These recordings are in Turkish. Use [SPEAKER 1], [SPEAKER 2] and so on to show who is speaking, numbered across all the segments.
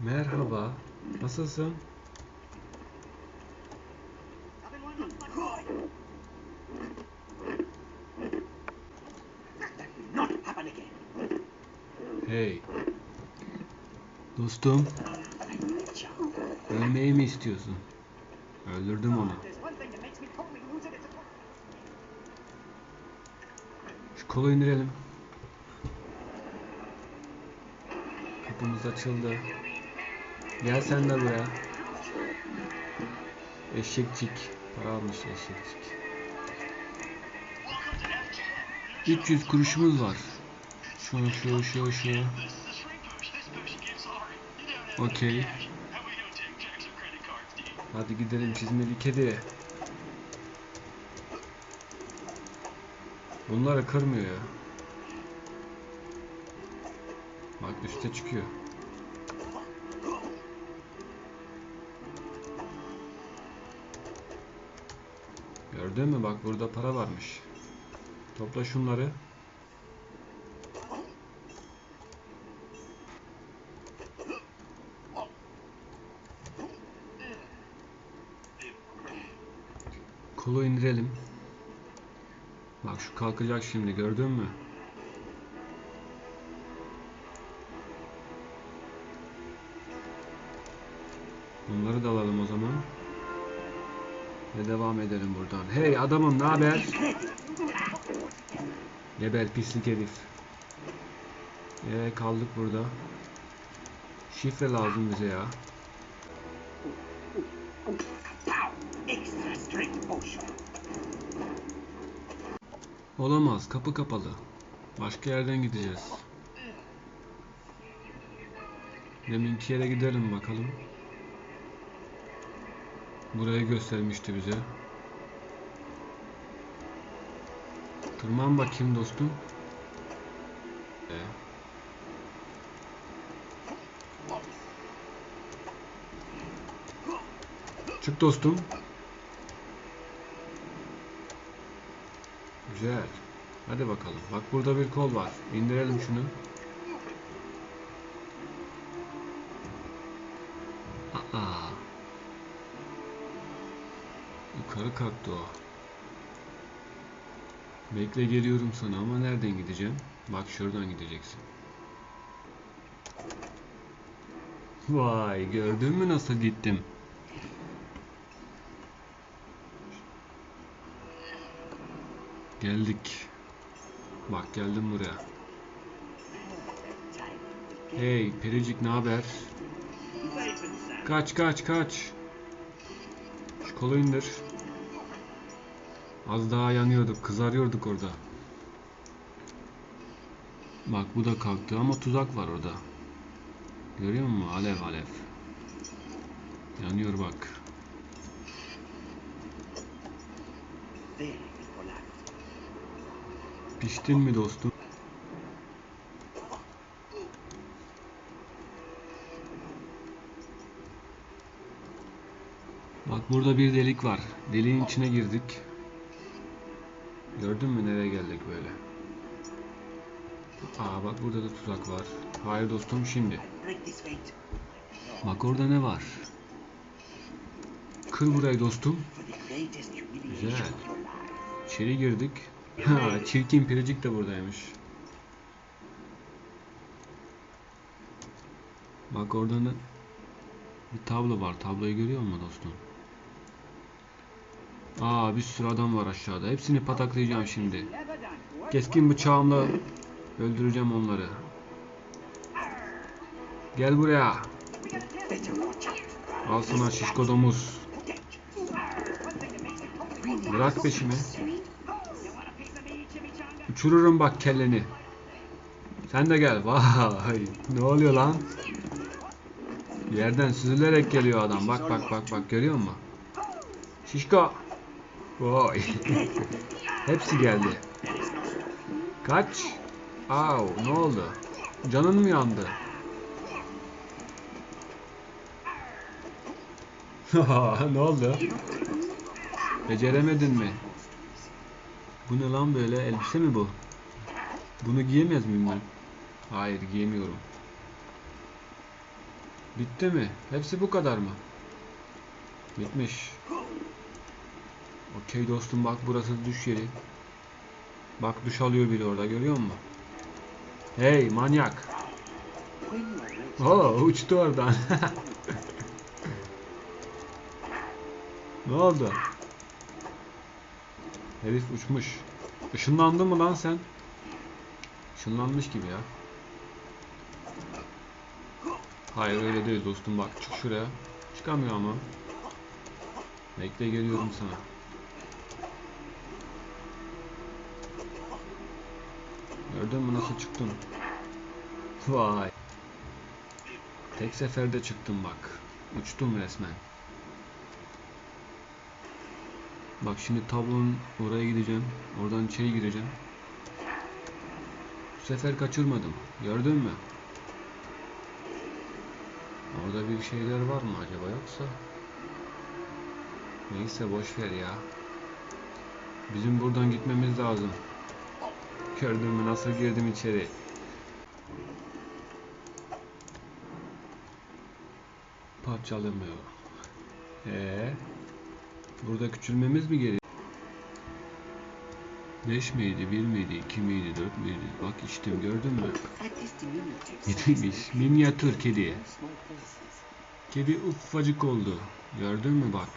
[SPEAKER 1] Merhaba. Nasılsın? Hey. Dostum, ölmeyi mi istiyorsun? Öldürdüm onu. Şu kolu indirelim. Kapımız açıldı. Gel sen de buraya. Eşekçik. Para almış eşekçik. 300 kuruşumuz var. Şu şu şu şu. Okey. Hadi gidelim çizmeli kedi. Bunları kırmıyor ya. Bak üste çıkıyor. Gördün mü bak burada para varmış. Topla şunları. Kolu indirelim. Bak şu kalkacak şimdi gördün mü? Devam edelim buradan. Hey adamım ne haber? Geber pislik herif. Ee kaldık burada. Şifre lazım bize ya. Olamaz kapı kapalı. Başka yerden gideceğiz. Deminki yere gidelim bakalım. Burayı göstermişti bize. Tırman bakayım dostum. Ee. Çık dostum. Güzel. Hadi bakalım. Bak burada bir kol var. İndirelim şunu. Yukarı kalktı o. Bekle geliyorum sana ama nereden gideceğim? Bak şuradan gideceksin. Vay gördün mü nasıl gittim? Geldik. Bak geldim buraya. Hey Pericik ne haber? Kaç kaç kaç. Şu kolu indir. Az daha yanıyorduk, kızarıyorduk orada. Bak bu da kalktı ama tuzak var orada. Görüyor musun? Alev alev. Yanıyor bak. Piştin mi dostum? Bak burada bir delik var. Deliğin içine girdik. Gördün mü nereye geldik böyle? Aa bak burada da tuzak var. Hayır dostum şimdi. Bak orada ne var? Kır burayı dostum. Güzel. İçeri girdik. Ha, çirkin piricik de buradaymış. Bak orada ne? Bir tablo var. Tabloyu görüyor musun dostum? Aa bir sürü adam var aşağıda. Hepsini pataklayacağım şimdi. Keskin bıçağımla öldüreceğim onları. Gel buraya. Al sana şişko domuz. Bırak peşimi. Uçururum bak kelleni. Sen de gel. Vay. Ne oluyor lan? Yerden süzülerek geliyor adam. Bak bak bak bak görüyor musun? Şişko. Vay. Hepsi geldi. Kaç. Au ne oldu? Canın mı yandı? ne oldu? Beceremedin mi? Bu ne lan böyle? Elbise mi bu? Bunu giyemez miyim ben? Hayır giyemiyorum. Bitti mi? Hepsi bu kadar mı? Bitmiş. Okey dostum bak burası duş yeri. Bak duş alıyor biri orada görüyor musun? Hey manyak. Oo uçtu oradan. ne oldu? Herif uçmuş. Işınlandın mı lan sen? Işınlanmış gibi ya. Hayır öyle değil dostum bak çık şuraya. Çıkamıyor ama. Bekle geliyorum sana. Gördün mü nasıl çıktım? Vay. Tek seferde çıktım bak. Uçtum resmen. Bak şimdi tablonun oraya gideceğim. Oradan içeri gireceğim. Bu sefer kaçırmadım. Gördün mü? Orada bir şeyler var mı acaba yoksa? Neyse boş ver ya. Bizim buradan gitmemiz lazım. Gördün mü nasıl girdim içeri? Parçalamıyor. Ee, burada küçülmemiz mi gerekiyor? 5 miydi, 1 miydi, 2 miydi, 4 müydü? Bak içtim gördün mü?
[SPEAKER 2] size,
[SPEAKER 1] Minyatür kedi. Kedi ufacık oldu. Gördün mü bak.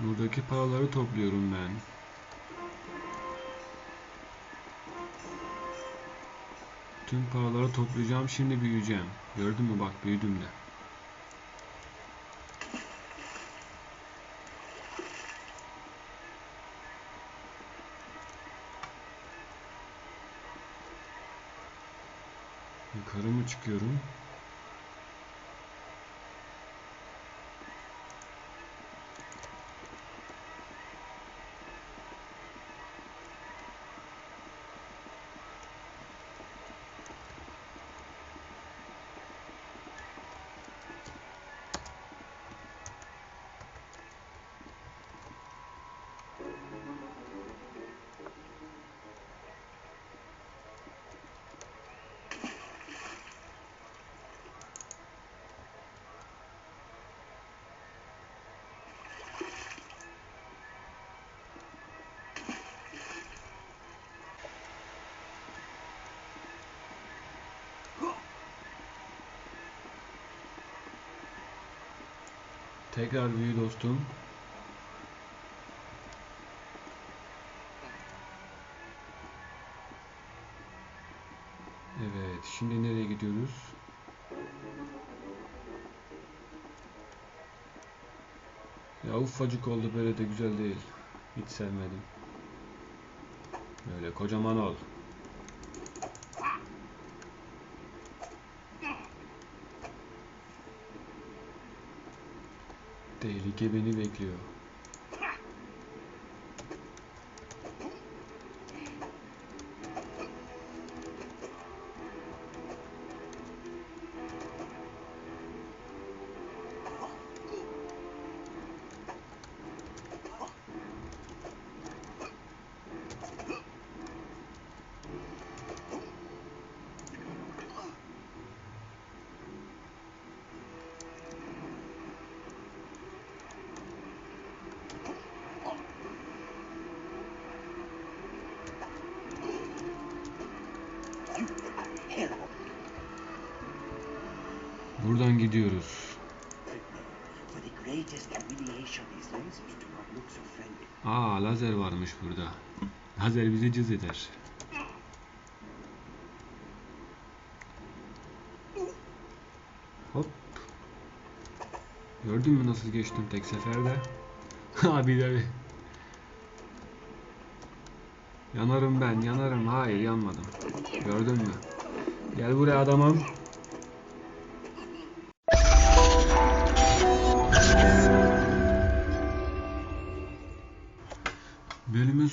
[SPEAKER 1] Buradaki paraları topluyorum ben. Tüm paraları toplayacağım şimdi büyüyeceğim. Gördün mü bak büyüdüm de. Yukarı mı çıkıyorum? Tekrar büyü dostum. Evet, şimdi nereye gidiyoruz? Ya ufacık oldu böyle de güzel değil. Hiç sevmedim. Böyle kocaman ol. Tehlike beni bekliyor.
[SPEAKER 2] Friendly.
[SPEAKER 1] Aa lazer varmış burada. Lazer bizi cız eder. Hop. Gördün mü nasıl geçtim tek seferde? Abi de Yanarım ben, yanarım. Hayır, yanmadım. Gördün mü? Gel buraya adamım.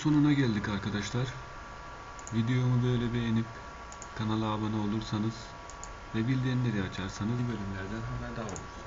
[SPEAKER 1] Sonuna geldik arkadaşlar. Videomu böyle beğenip kanala abone olursanız ve bildirimleri açarsanız bölümlerden haberdar olursunuz.